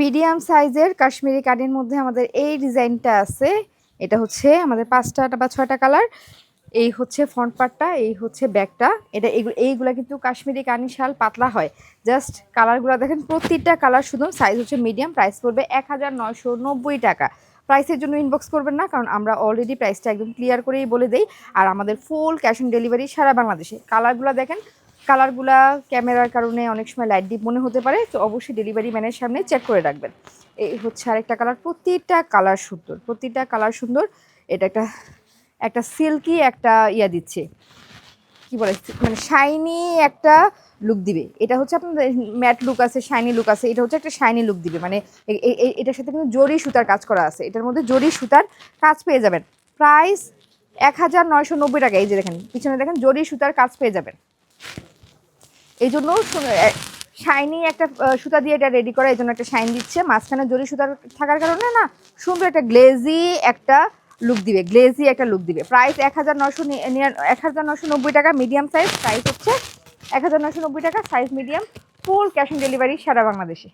Medium সাইজের কাশ্মীরি কার্ডের মধ্যে আমাদের এই ডিজাইনটা আছে। এটা হচ্ছে আমাদের পাঁচটা বা ছয়টা কালার। এই হচ্ছে ফ্রন্ট পার্টটা এই হচ্ছে ব্যাকটা এটা এইগুলো এইগুলা কিন্তু কাশ্মীরি কানি শাল পাতলা হয়। জাস্ট কালারগুলো দেখেন, প্রতিটা কালার শুধু সাইজ হচ্ছে মিডিয়াম প্রাইস পড়বে এক হাজার নয়শো নব্বই টাকা। প্রাইসের জন্য ইনবক্স করবেন না, কারণ আমরা অলরেডি প্রাইসটা একদম ক্লিয়ার করেই বলে দেই। আর আমাদের ফুল ক্যাশ অন ডেলিভারি সারা বাংলাদেশে। কালারগুলো দেখেন কালারগুলা ক্যামেরার কারণে অনেক সময় লাইট ডিপ মনে হতে পারে, তো অবশ্যই ডেলিভারি ম্যানের সামনে চেক করে রাখবেন। এই হচ্ছে আরেকটা কালার প্রতিটা কালার সুন্দর, প্রতিটা কালার সুন্দর। এটা একটা একটা সিল্কি একটা ইয়া দিচ্ছে। কি বলে মানে শাইনি একটা লুক দিবে। এটা হচ্ছে আপনাদের ম্যাট লুক আছে শাইনি লুক আছে, এটা হচ্ছে একটা শাইনি লুক দিবে। মানে এটার সাথে কিন্তু জরি সুতার কাজ করা আছে। এটার মধ্যে জরি সুতার কাজ পেয়ে যাবেন। প্রাইস এক হাজার নয়শো নব্বই টাকা, এই যে দেখেন, পিছনে দেখেন জরি সুতার কাজ পেয়ে যাবেন। এই জন্য শাইনি একটা সুতা দিয়ে এটা রেডি করা এই জন্য একটা শাইন দিচ্ছে। মাঝখানে জরি সুতার থাকার কারণে না, সুন্দর একটা গ্লেজি একটা লুক দিবে গ্লেজি একটা লুক দিবে। প্রাইস এক হাজার নশো এক হাজার নশো নব্বই টাকা মিডিয়াম সাইজ প্রাইস হচ্ছে এক হাজার নশো নব্বই টাকা size medium full cash on delivery সারা বাংলাদেশে।